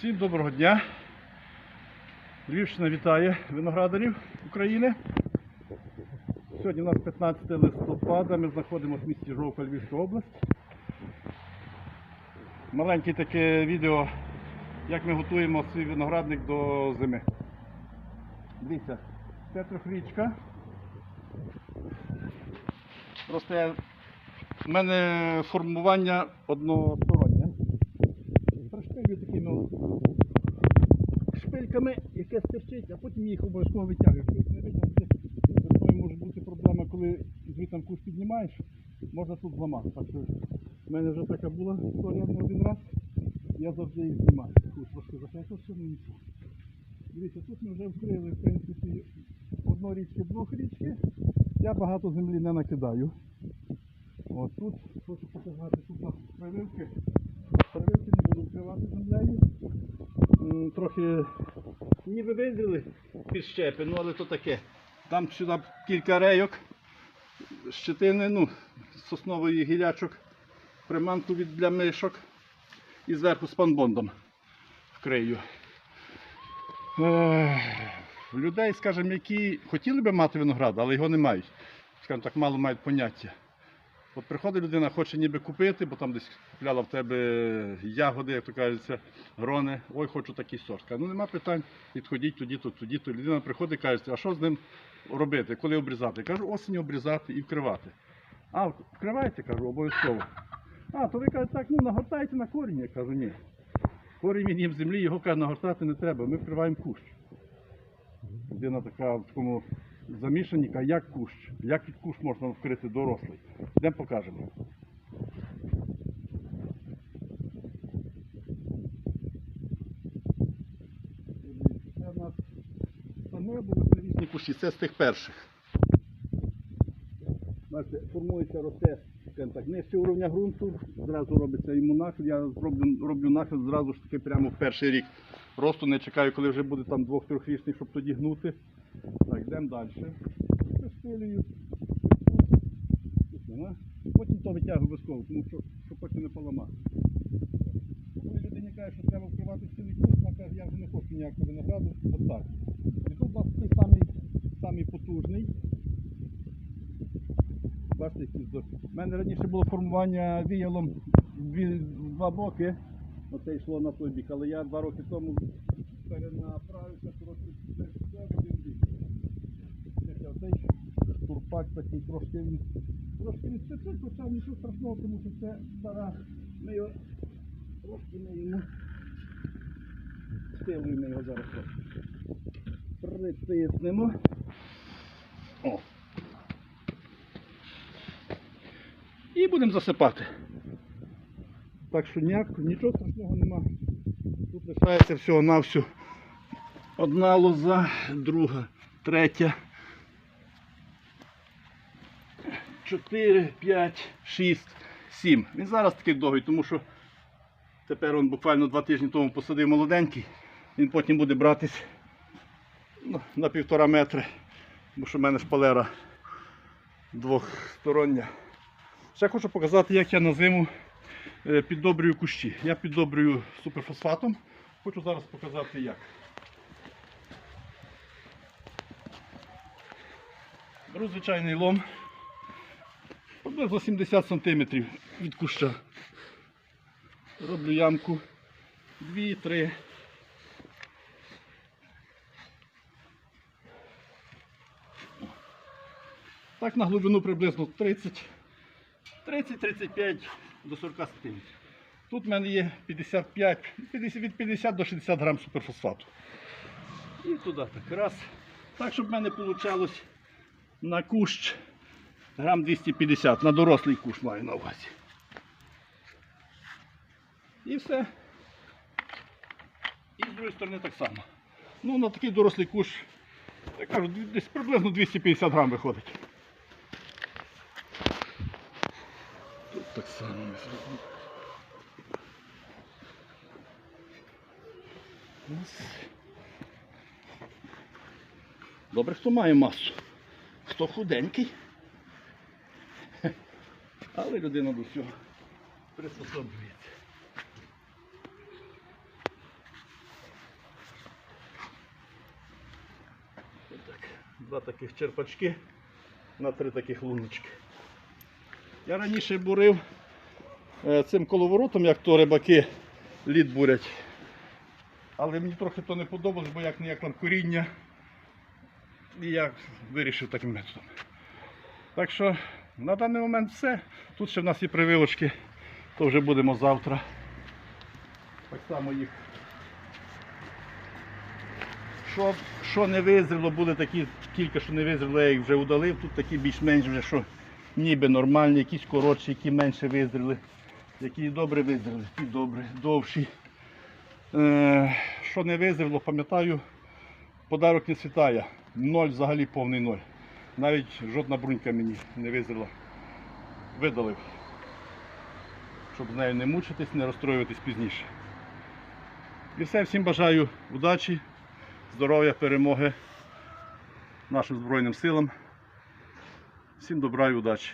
Всім доброго дня. Львівщина вітає виноградарів України. Сьогодні у нас 15 листопада, ми знаходимося в місті Жовка Львівська область. Маленьке таке відео, як ми готуємо свій виноградник до зими. Дивіться, це трьохрічка. Просто я... в мене формування одностороннє. Шпильками, яке стирчить, а потім їх обов'язково витягую. Якщо їх не витягнути, то може бути проблема, коли звідти куш піднімаєш, можна тут зламати. Так що в мене вже така була історія не один раз. Я завжди їх знімаю. Тут трошки захекався, ну нічого. Дивіться, тут ми вже вкрили, в принципі, однорічки, двохрічки. Я багато землі не накидаю. От тут хочу показати, тут прививки. Прививки не буду вкривати землею. Трохи підщепи, ну але то таке. Там сюди кілька рейок, щетини, ну, соснової гілячок, приманку від для мишок і зверху спанбондом вкрию. Людей, скажімо, які хотіли би мати виноград, але його не мають. Скажімо так, мало мають поняття. От приходить людина, хоче ніби купити, бо там десь купляла в тебе ягоди, як то кажеться, грони. Ой, хочу такий сорт. Кажу, ну нема питань, підходіть тоді, то тоді, то людина приходить і каже, а що з ним робити, коли обрізати? Кажу, осінь обрізати і вкривати. А, вкриваєте, кажу, обов'язково. А, то ви кажете, так, ну нагортайте на корінь. Я кажу, ні. Корінь він в землі, його каже, нагортати не треба, ми вкриваємо кущ. Людина така в такому замішані, каже, як кущ, як під кущ можна вкрити дорослий. Йдемо покажемо. Це в нас саме були первісні кущі, це з тих перших. Бачите, формується росте так, нижче уровня ґрунту, зразу робиться йому нахил. Я зроблю, роблю нахил зразу ж таки прямо в перший рік. Росту не чекаю, коли вже буде там двох-трьохрічний, щоб тоді гнути. Так, йдемо далі. Розпилюю. Тут нема. Потім то витягую обов'язково, тому що, щоб потім не поламати. Людині каже, що треба вкривати цілий курс, вона каже, я вже не хочу ніякого винограду, от так. І тут у нас такий самий, самий потужний. Бачите, які здо- У мене раніше було формування віялом дві, два боки. Оце йшло на той бік, але я два роки тому перенаправився трошки сюди один бік. Це Оцей турпак такий трошки він трошки він хоча нічого страшного, тому що це стара. Ми його трошки ми йому стилуємо його зараз. Притиснемо. О. І будемо засипати. Так що ніякого, нічого страшного нема. Тут лишається всього на всю одна лоза, друга, третя. 4, 5, 6, 7. Він зараз такий довгий, тому що тепер він буквально два тижні тому посадив молоденький. Він потім буде братись на півтора метри, бо що в мене шпалера двохстороння. Ще хочу показати, як я на зиму е, піддобрюю кущі. Я піддобрюю суперфосфатом. Хочу зараз показати як. Беру звичайний лом. Приблизно 70 см від куща. Роблю ямку. Дві-три. Так на глибину приблизно 30. 30-35 до 40 см. Тут в мене є 55, 50, від 50 до 60 грам суперфосфату. І туди так раз. Так, щоб в мене вийшло на кущ грам 250, на дорослий кущ маю на увазі. І все. І з другої сторони так само. Ну, на такий дорослий кущ, я кажу, десь приблизно 250 грам виходить. Тут так само ми зробимо. Добре, хто має масу. Хто худенький. Але людина до всього приспособлюється. Так, Два таких черпачки на три таких луночки. Я раніше бурив е, цим коловоротом, як то рибаки лід бурять. Але мені трохи то не подобалось, бо як ніяк там коріння. І я вирішив таким методом. Так що на даний момент все. Тут ще в нас є прививочки, то вже будемо завтра. Так само їх. Що, що не визріло, були такі кілька, що не визріло, я їх вже удалив. Тут такі більш-менш вже, що ніби нормальні, якісь коротші, які менше визріли, які добре визріли, ті добре, довші. Е, що не визріло, пам'ятаю, подарок не світає. Ноль взагалі повний ноль. Навіть жодна брунька мені не визріла. Видалив. Щоб з нею не мучитись, не розстроюватись пізніше. І все, всім бажаю удачі, здоров'я, перемоги нашим Збройним силам. Всім добра і удачі.